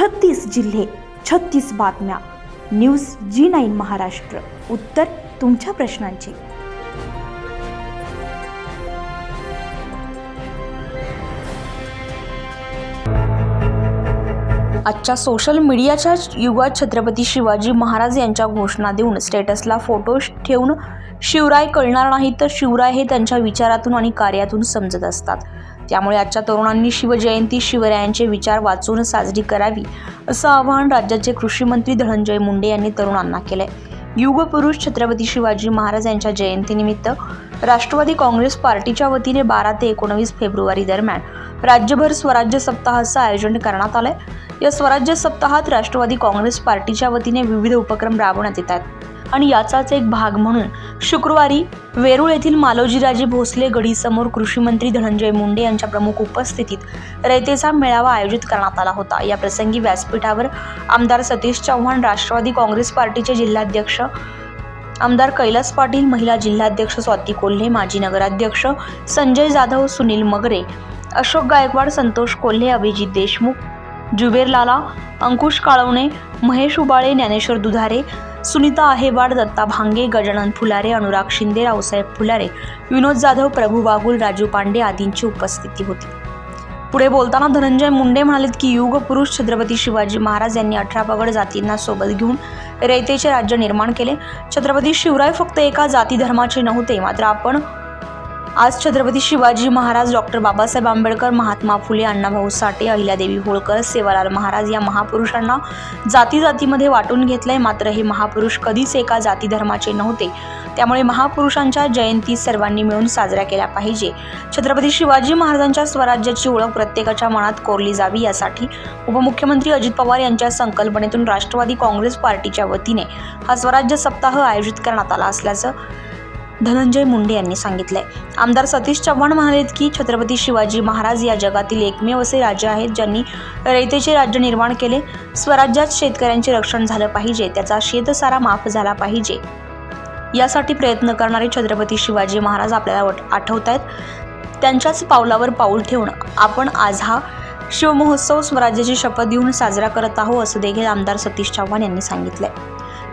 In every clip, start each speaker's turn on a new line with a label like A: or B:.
A: छत्तीस जिल्हे छत्तीस बातम्या. News G nine Maharashtra. उत्तर तुमच्या प्रश्नांची. आजच्या सोशल मीडियाच्या युगात छत्रपती शिवाजी महाराज यांच्या घोषणा देऊन स्टेटसला फोटो ठेवून शिवराय कळणार नाही तर शिवराय हे त्यांच्या विचारातून आणि कार्यातून समजत असतात. त्यामुळे आजच्या तरुणांनी शिवजयंती शिवरायांचे विचार वाचून साजरी करावी असं आवाहन राज्याचे कृषी मंत्री धनंजय मुंडे यांनी तरुणांना केलंय. युगपुरुष छत्रपती शिवाजी महाराज यांच्या जयंतीनिमित्त राष्ट्रवादी काँग्रेस पार्टीच्या वतीने बारा ते एकोणवीस फेब्रुवारी दरम्यान राज्यभर स्वराज्य सप्ताहाचं आयोजन करण्यात आलंय. या स्वराज्य सप्ताहात राष्ट्रवादी काँग्रेस पार्टीच्या वतीने विविध उपक्रम राबवण्यात येत आहेत. आणि याचाच एक भाग म्हणून शुक्रवारी वेरूळ येथील मालोजीराजे भोसले गडीसमोर कृषी मंत्री धनंजय मुंडे यांच्या प्रमुख उपस्थितीत रयतेचा मेळावा आयोजित करण्यात आला होता. या प्रसंगी व्यासपीठावर आमदार सतीश चव्हाण राष्ट्रवादी काँग्रेस पार्टीचे जिल्हाध्यक्ष आमदार कैलास पाटील महिला जिल्हाध्यक्ष स्वाती कोल्हे माजी नगराध्यक्ष संजय जाधव सुनील मगरे अशोक गायकवाड संतोष कोल्हे अभिजित देशमुख जुबेर लाला अंकुश काळवणे महेश उबाळे ज्ञानेश्वर दुधारे सुनीता आहेवाड दत्ता भांगे गजानन फुलारे अनुराग शिंदे रावसाहेब फुलारे विनोद जाधव प्रभू बागुल राजू पांडे आदींची उपस्थिती होती. पुढे बोलताना धनंजय मुंडे म्हणालेत की युग पुरुष छत्रपती शिवाजी महाराज यांनी अठरा पगड जातींना सोबत घेऊन रयतेचे राज्य निर्माण केले. छत्रपती शिवराय फक्त एका जाती धर्माचे नव्हते मात्र आपण आज छत्रपती शिवाजी महाराज डॉक्टर बाबासाहेब आंबेडकर महात्मा फुले अण्णाभाऊ साठे अहिल्यादेवी होळकर सेवालाल महाराज या महापुरुषांना जाती जातीमध्ये वाटून घेतलंय. मात्र हे महापुरुष कधीच एका जाती धर्माचे नव्हते. त्यामुळे महापुरुषांच्या जयंती सर्वांनी मिळून साजऱ्या केल्या पाहिजे. छत्रपती शिवाजी महाराजांच्या स्वराज्याची ओळख प्रत्येकाच्या मनात कोरली जावी यासाठी उपमुख्यमंत्री अजित पवार यांच्या संकल्पनेतून राष्ट्रवादी काँग्रेस पार्टीच्या वतीने हा स्वराज्य सप्ताह आयोजित करण्यात आला असल्याचं धनंजय मुंडे यांनी सांगितलंय. आमदार सतीश चव्हाण म्हणालेत की छत्रपती शिवाजी महाराज या जगातील एकमेव असे राजे आहेत ज्यांनी रयतेचे राज्य निर्माण केले. स्वराज्यात शेतकऱ्यांचे रक्षण झालं पाहिजे त्याचा शेतसारा माफ झाला पाहिजे. यासाठी प्रयत्न करणारे छत्रपती शिवाजी महाराज आपल्याला आठवत आहेत त्यांच्याच पावलावर पाऊल ठेवून आपण आज हा शिवमहोत्सव स्वराज्याची शपथ देऊन साजरा करत आहोत असं देखील आमदार सतीश चव्हाण यांनी सांगितलंय.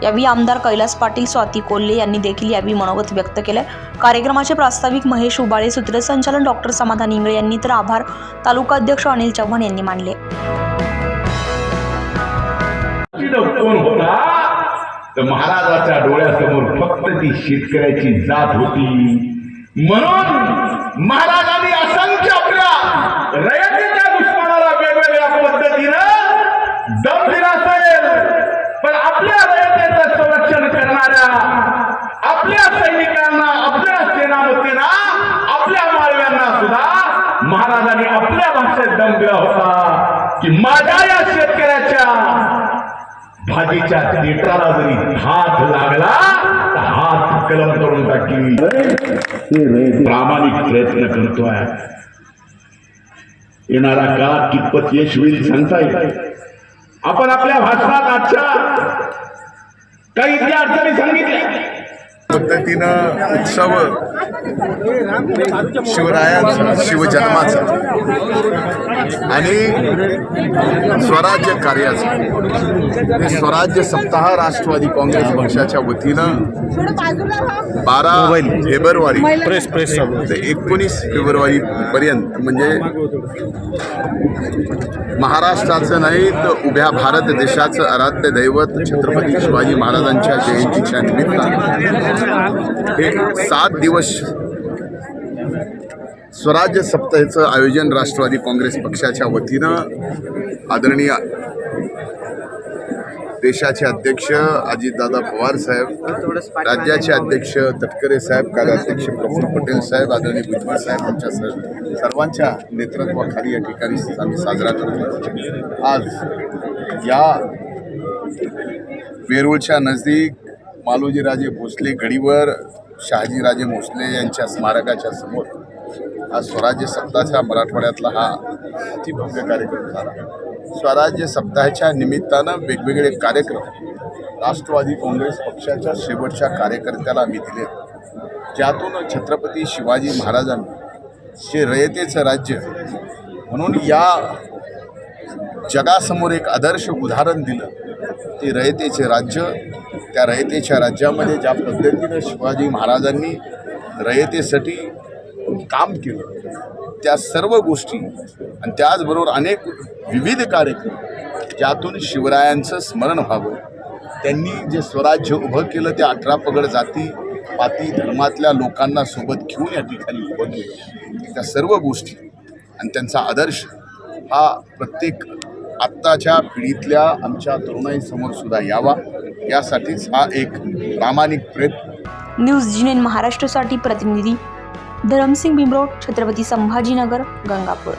A: यावेळी आमदार कैलास पाटील स्वाती कोल्हे यांनी देखील यावेळी मनोगत व्यक्त केलं कार्यक्रमाचे प्रास्ताविक महेश उबाळे सूत्रसंचालन डॉक्टर समाधान इंगळे यांनी तर आभार. तालुका अध्यक्ष अनिल चव्हाण यांनी मानले.
B: तर महाराजाच्या डोळ्यासमोर फक्त ती शेतकऱ्याची जात होती. म्हणून महाराजांनी असंख्य आपल्या रयतेच्या दुश्मनाला वेगवेगळ्या पद्धतीनं दम दिला असेल पण आपल्या रयतेचं संरक्षण करणाऱ्या आपल्या सैनिकांना आपल्या सेनापतींना आपल्या माळव्यांना सुद्धा महाराजांनी आपल्या भाषेत होता की माझ्या या शेतकऱ्याच्या भाजीच्या देटाला जरी हात लागला तर हात कलम करून टाकली प्रामाणिक प्रयत्न करतोय. येणारा काळ कितपत यश होईल सांगता येत आपण आपल्या भाषणात आजच्या काही इथल्या अडचणी सांगितल्या
C: पद्धतीनं उत्सव शिवरायांचा शिवजन्माचा आणि स्वराज्य कार्याचा. हे स्वराज्य सप्ताह राष्ट्रवादी काँग्रेस पक्षाच्या वतीनं बारा फेब्रुवारी
D: प्रेस प्रेस
C: ते एकोणीस फेब्रुवारी पर्यंत म्हणजे महाराष्ट्राचं नाही तर उभ्या भारत देशाचं आराध्य दैवत छत्रपती शिवाजी महाराजांच्या जयंतीच्या निमित्तानं हे सात दिवस स्वराज्य सप्ताहाचं आयोजन राष्ट्रवादी काँग्रेस पक्षाच्या वतीनं आदरणीय देशाचे अध्यक्ष अजितदादा पवार साहेब राज्याचे अध्यक्ष तटकरे साहेब कार्याध्यक्ष प्रफुल्ल पटेल साहेब आदरणीय भुजबळ साहेब आमच्या सर सर्वांच्या नेतृत्वाखाली या ठिकाणी आम्ही साजरा करतो आज या वेरूळच्या नजदीक मालोजीराजे भोसले गडीवर शहाजीराजे भोसले यांच्या स्मारकाच्या समोर हा स्वराज्य सप्ताहाचा मराठवाड्यातला हा अतिभव्य कार्यक्रम झाला. स्वराज्य सप्ताहाच्या निमित्तानं वेगवेगळे कार्यक्रम राष्ट्रवादी काँग्रेस पक्षाच्या शेवटच्या कार्यकर्त्याला आम्ही दिले. ज्यातून छत्रपती शिवाजी महाराजांनी जे रयतेचं राज्य म्हणून या जगासमोर एक आदर्श उदाहरण दिलं ते रयतेचे राज्य त्या रयतेच्या राज्यामध्ये ज्या पद्धतीनं शिवाजी महाराजांनी रयतेसाठी काम केलं त्या सर्व गोष्टी आणि त्याचबरोबर अनेक विविध कार्यक्रम ज्यातून शिवरायांचं स्मरण व्हावं. त्यांनी जे स्वराज्य उभं केलं ते अठरा पगड जाती पाती धर्मातल्या लोकांना सोबत घेऊन या ठिकाणी उभं केलं. त्या सर्व गोष्टी आणि त्यांचा आदर्श हा प्रत्येक आत्ताच्या पिढीतल्या आमच्या तरुणाईसमोर सुद्धा यावा. यासाठीच हा एक प्रामाणिक प्रयत्न.
A: न्यूज जिनेन महाराष्ट्रासाठी प्रतिनिधी. धरमसिंग बिमरोड छत्रपती संभाजीनगर गंगापूर.